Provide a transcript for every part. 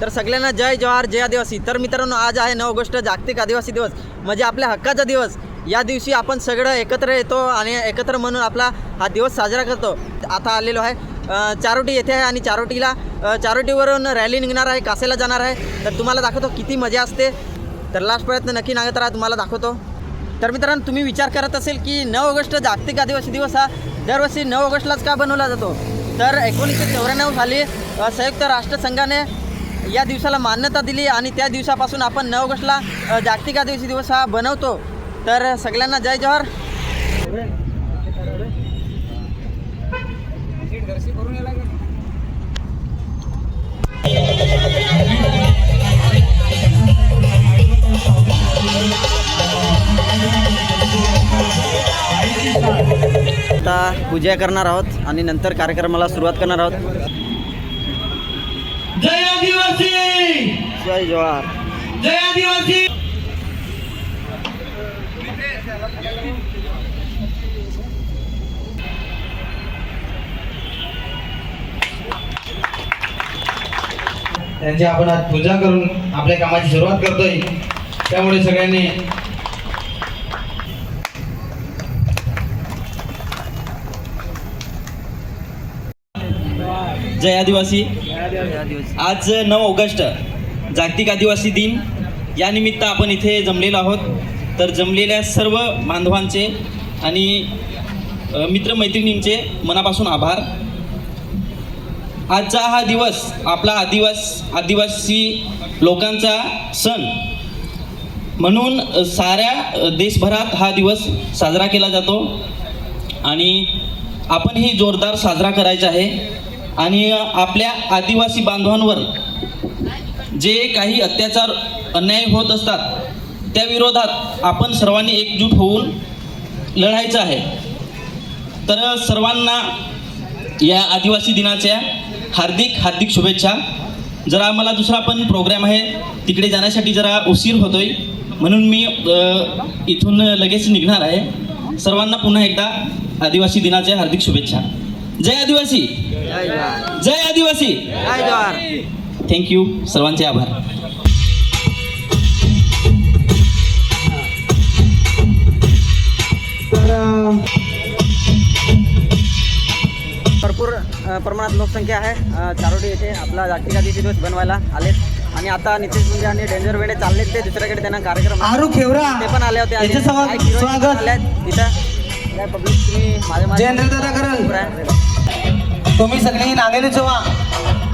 तर सगळ्यांना जय जवाहर जय आदिवासी. तर मित्रांनो आज आहे नऊ ऑगस्ट जागतिक आदिवासी दिवस. म्हणजे आपल्या हक्काचा दिवस. या दिवशी आपण सगळं एकत्र येतो आणि एकत्र म्हणून आपला हा दिवस साजरा करतो. आता आलेलो आहे चारोटी येथे आहे आणि चारोटीला चारोटीवरून रॅली निघणार आहे कासेला जाणार आहे. तर तुम्हाला दाखवतो किती मजा असते. तर लास्ट प्रयत्न नक्की नागत राहा तुम्हाला दाखवतो. तर मित्रांनो तुम्ही विचार करत असेल की नऊ ऑगस्ट जागतिक आदिवासी दिवस हा दरवर्षी नऊ ऑगस्टलाच का बनवला जातो? तर एकोणीसशे चौऱ्याण्णव साली संयुक्त राष्ट्रसंघाने या दिवसाला मान्यता दिली आणि त्या दिवसापासून आपण नऊ ऑगस्टला जागतिक आदिवासी दिवस हा बनवतो. तर सगळ्यांना जय जवाहर आता पूजा करणार आहोत आणि नंतर कार्यक्रमाला सुरुवात करणार आहोत. जय आदिवासी! जय जवाहर। जय आदिवासी! त्यांची आपण आज पूजा करून आपल्या कामाची सुरुवात करतोय. त्यामुळे सगळ्यांनी जय आदिवासी. आज नऊ ऑगस्ट जागतिक आदिवासी दिन. या निमित्त आपण इथे जमलेलो आहोत. तर जमलेल्या सर्व बांधवांचे आणि मित्रमैत्रिणींचे मनापासून आभार. आजचा हा दिवस आपला आदिवास आदिवासी लोकांचा सण. म्हणून साऱ्या देशभरात हा दिवस साजरा केला जातो. आणि आपणही जोरदार साजरा करायचा आहे. आणि आपल्या आदिवासी बांधवांवर जे काही अत्याचार अन्याय होत असतात त्या विरोधात आपण सर्वांनी एकजूट होऊन लढायचं आहे. तर सर्वांना या आदिवासी दिनाच्या हार्दिक हार्दिक शुभेच्छा. जरा आम्हाला दुसरा पण प्रोग्राम आहे. तिकडे जाण्यासाठी जरा उशीर होतोय. म्हणून मी इथून लगेच निघणार आहे. सर्वांना पुन्हा एकदा आदिवासी दिनाच्या हार्दिक शुभेच्छा. जय आदिवासी. जय आदिवासी. थँक्यू सर्वांचे आभार. भरपूर प्रमाणात लोकसंख्या आहे. चारोटी येथे आपला जागतिक आदिवासी दिवस बनवायला आलेत. आणि आता नितीश मुंडे आणि डेंजर वेडे चाललेत ते दुसऱ्याकडे त्यांना कार्यक्रम आहे. आरू खेवरा. ते पण आले होते. स्वागत. आले तिथं जयेंद्र दादा. तुम्ही सगळी नागेले जेव्हा.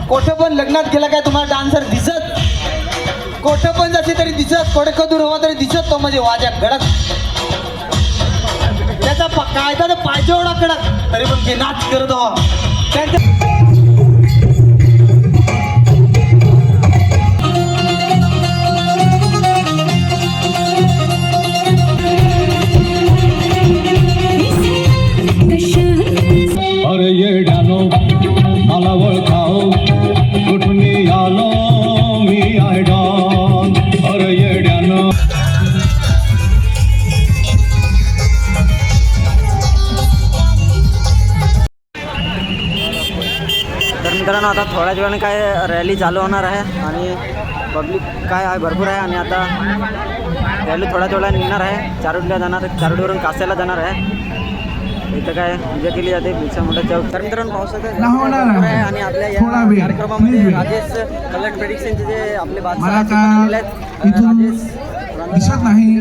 कोठं पण लग्नात गेला काय तुम्हाला डान्सर दिसत? कोठं पण जाते तरी दिसत कोठे कदूर हवा तरी दिसत तो म्हणजे वाजा कडक त्याचा कायदा पाहिजे एवढा कडक. तरी पण ते नाच करत हवा. त्यांच्या मित्रांनो आता थोड्याच वेळाने काय रॅली चालू होणार आहे आणि पब्लिक काय आहे भरपूर आहे आणि आता रॅली थोड्याच वेळाने निघणार आहे. चारोडीला जाणार चारोडीवरून कासाला जाणार आहे. इथं काय पूजा केली जाते बिरसा मुंडा चौक. तर मित्रांनो भरपूर आहे. आणि आपल्या या वेळ, कार्यक्रमामध्ये. राजेश कलट प्रेडिक्शनचे जे आपले बादशाह मला आहेत, राजेश दिसत नाही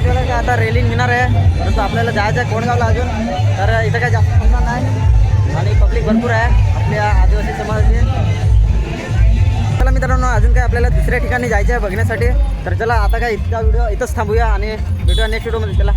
बऱ्याच वेळा आता रेलिंग घेणार आहे. परंतु आपल्याला जायचं आहे कोणगावला अजून. तर इथं काय जास्त होणार नाही. आणि पब्लिक भरपूर आहे. आपल्या आदिवासी समाजाची. चला मित्रांनो अजून काय आपल्याला दुसऱ्या ठिकाणी जायचं आहे बघण्यासाठी. तर चला आता काय इतका व्हिडिओ इथंच थांबूया आणि व्हिडिओ नेक्स्ट व्हिडिओमध्ये चला.